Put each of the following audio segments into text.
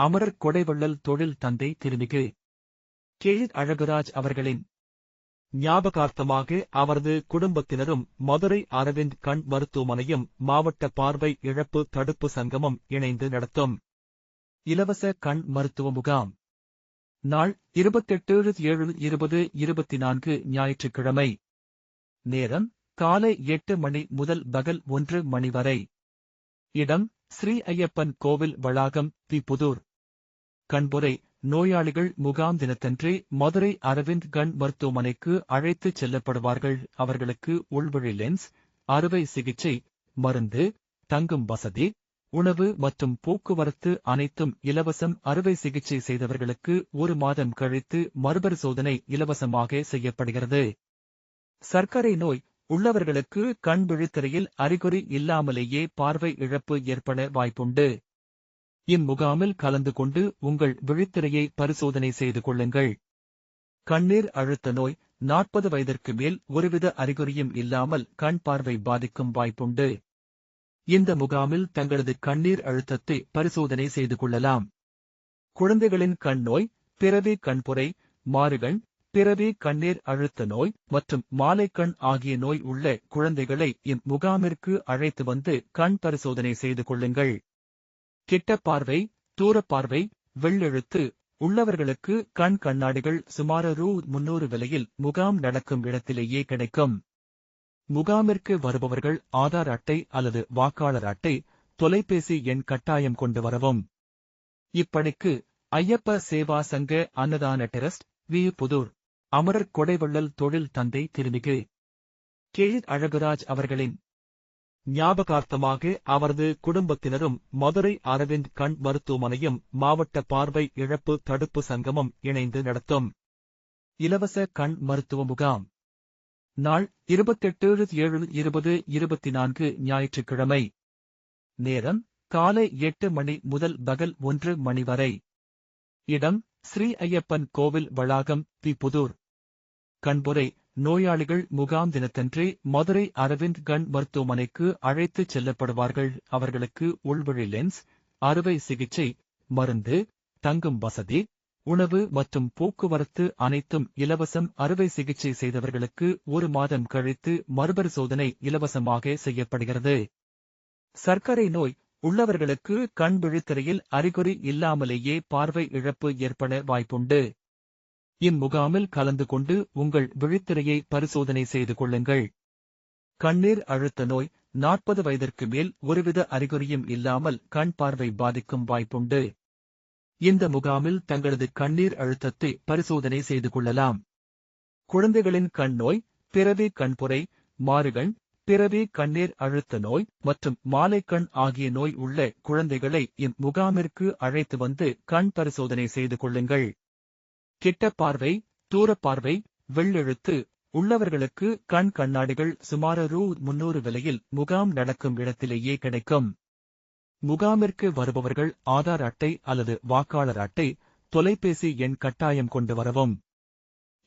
அமரர் கொடைவள்ளல் தொழில் தந்தை திருமிகு கேழிர் அழகுராஜ் அவர்களின் ஞாபகார்த்தமாக அவரது குடும்பத்தினரும் மதுரை அரவிந்த் கண் மருத்துவமனையும் மாவட்ட பார்வை இழப்பு தடுப்பு சங்கமும் இணைந்து நடத்தும். இலவச கண் மருத்துவ முகாம். நாள் இருபத்தெட்டு ஏழு இருபது இருபத்தி நான்கு ஞாயிற்றுக்கிழமை. நேரம் காலை எட்டு மணி முதல் பகல் ஒன்று மணி வரை. இடம் ஸ்ரீ ஐயப்பன் கோவில் வளாகம் பி புதூர். கண்புரை நோயாளிகள் முகாம் தினத்தன்று மதுரை அரவிந்த் கண் மருத்துவமனைக்கு அழைத்துச் செல்லப்படுவார்கள். அவர்களுக்கு உள்வழி லென்ஸ் அறுவை சிகிச்சை மருந்து தங்கும் வசதி உணவு மற்றும் போக்குவரத்து அனைத்தும் இலவசம் அறுவை சிகிச்சை செய்தவர்களுக்கு ஒரு மாதம் கழித்து மறுபரிசோதனை இலவசமாக செய்யப்படுகிறது. சர்க்கரை நோய் உள்ளவர்களுக்கு கண் விழித்திரையில் அறிகுறி இல்லாமலேயே பார்வை இழப்பு ஏற்பட வாய்ப்புண்டு. இம்முகாமில் கலந்து கொண்டு உங்கள் விழித்திரையை பரிசோதனை செய்து கொள்ளுங்கள். கண்ணீர் அழுத்த நோய் நாற்பது வயதிற்கு மேல் ஒருவித அறிகுறியும் இல்லாமல் கண் பார்வை பாதிக்கும் வாய்ப்புண்டு. இந்த முகாமில் தங்களது கண்ணீர் அழுத்தத்தை பரிசோதனை செய்து கொள்ளலாம். குழந்தைகளின் கண் நோய் பிறவி கண்புரை மாறுகண் பிறவி கண்ணீர் அழுத்த நோய் மற்றும் மாலைக்கண் ஆகிய நோய் உள்ள குழந்தைகளை இம்முகாமிற்கு அழைத்து வந்து கண் பரிசோதனை செய்து கொள்ளுங்கள். கிட்ட பார்வை தூரப்பார்வை வெள்ளெழுத்து. உள்ளவர்களுக்கு கண் கண்ணாடிகள் சுமார் ரூ முன்னூறு விலையில் முகாம் நடக்கும் இடத்திலேயே கிடைக்கும். முகாமிற்கு வருபவர்கள் ஆதார் அட்டை அல்லது வாக்காளர் அட்டை தொலைபேசி எண் கட்டாயம் கொண்டு வரவும். இப்பணிக்கு ஐயப்ப சேவா சங்க அன்னதான டெரஸ்ட் வி புதூர். அமரர் கொடைவள்ளல் தொழில் தந்தை திருமிகு. கெழிர் அழகுராஜ் அவர்களின் ஞாபகார்த்தமாக அவரது குடும்பத்தினரும் மதுரை அரவிந்த் கண் மருத்துவமனையும் மாவட்ட பார்வை இழப்பு தடுப்பு சங்கமும் இணைந்து நடத்தும். இலவச கண் மருத்துவ முகாம். நாள் இருபத்தெட்டு ஏழு இருபது இருபத்தி நான்கு ஞாயிற்றுக்கிழமை. நேரம் காலை எட்டு மணி முதல் பகல் ஒன்று மணி வரை. இடம் ஸ்ரீ ஐயப்பன் கோவில் வளாகம் பி புதூர். கண்புரை நோயாளிகள் முகாம் தினத்தன்றே மதுரை அரவிந்த் கண் மருத்துவமனைக்கு அழைத்துச் செல்லப்படுவார்கள். அவர்களுக்கு உள்வழி லென்ஸ் அறுவை சிகிச்சை மருந்து தங்கும் வசதி உணவு மற்றும் போக்குவரத்து அனைத்தும் இலவசம் அறுவை சிகிச்சை செய்தவர்களுக்கு ஒரு மாதம் கழித்து மறுபரிசோதனை இலவசமாக செய்யப்படுகிறது. சர்க்கரை நோய் உள்ளவர்களுக்கு கண் விழித்திரையில் அறிகுறி இல்லாமலேயே பார்வை இழப்பு ஏற்பட வாய்ப்புண்டு. இம்முகாமில் கலந்து கொண்டு உங்கள் விழித்திரையை பரிசோதனை செய்து கொள்ளுங்கள். கண்ணீர் அழுத்த நோய் நாற்பது வயதிற்கு மேல் ஒருவித அறிகுறியும் இல்லாமல் கண் பார்வை பாதிக்கும் வாய்ப்புண்டு. இந்த முகாமில் தங்களது கண்ணீர் அழுத்தத்தை பரிசோதனை செய்து கொள்ளலாம். குழந்தைகளின் கண் நோய் பிறவி கண்புரை மாறுகண் பிறவி கண்ணீர் அழுத்த நோய் மற்றும் மாலைக்கண் ஆகிய நோய் உள்ள குழந்தைகளை இம்முகாமிற்கு அழைத்து வந்து கண் பரிசோதனை செய்து கொள்ளுங்கள். கிட்ட பார்வை தூரப்பார்வை வெள்ளெழுத்து. உள்ளவர்களுக்கு கண் கண்ணாடிகள் சுமார் ரூ முன்னூறு விலையில் முகாம் நடக்கும் இடத்திலேயே கிடைக்கும். முகாமிற்கு வருபவர்கள் ஆதார் அட்டை அல்லது வாக்காளர் அட்டை தொலைபேசி எண் கட்டாயம் கொண்டு வரவும்.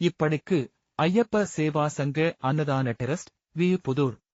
இப்பணிக்கு ஐயப்ப சேவா சங்க அன்னதான டெரஸ்ட் வி புதூர்.